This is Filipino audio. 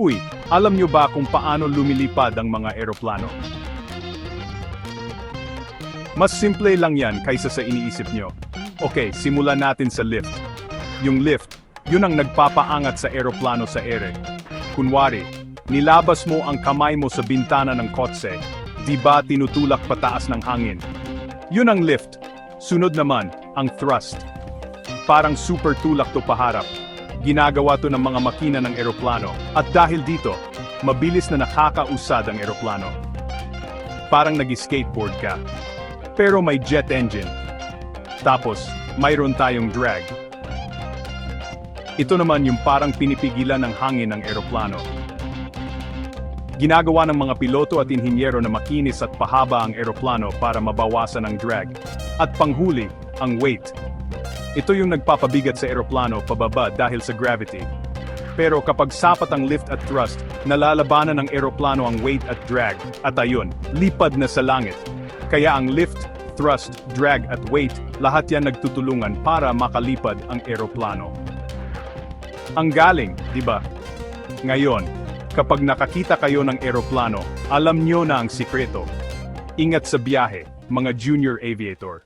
Uy, alam nyo ba kung paano lumilipad ang mga eroplano? Mas simple lang yan kaysa sa iniisip nyo. Okay, simulan natin sa lift. Yung lift, yun ang nagpapaangat sa eroplano sa ere. Kunwari, nilabas mo ang kamay mo sa bintana ng kotse, di ba tinutulak pataas ng hangin? Yun ang lift. Sunod naman, ang thrust. Parang super tulak to paharap. Ginagawa to ng mga makina ng eroplano. At dahil dito, mabilis na nakakausad ang eroplano. Parang nag-skateboard ka. Pero may jet engine. Tapos, mayroon tayong drag. Ito naman yung parang pinipigilan ng hangin ng eroplano. Ginagawa ng mga piloto at inhinyero na makinis at pahaba ang eroplano para mabawasan ang drag. At panghuli, ang weight. Ito yung nagpapabigat sa eroplano pababa dahil sa gravity. Pero kapag sapat ang lift at thrust, nalalabanan ng eroplano ang weight at drag, at ayun, lipad na sa langit. Kaya ang lift, thrust, drag at weight, lahat yan nagtutulungan para makalipad ang eroplano. Ang galing, di ba? Ngayon, kapag nakakita kayo ng eroplano, alam nyo na ang sikreto. Ingat sa biyahe, mga junior aviator.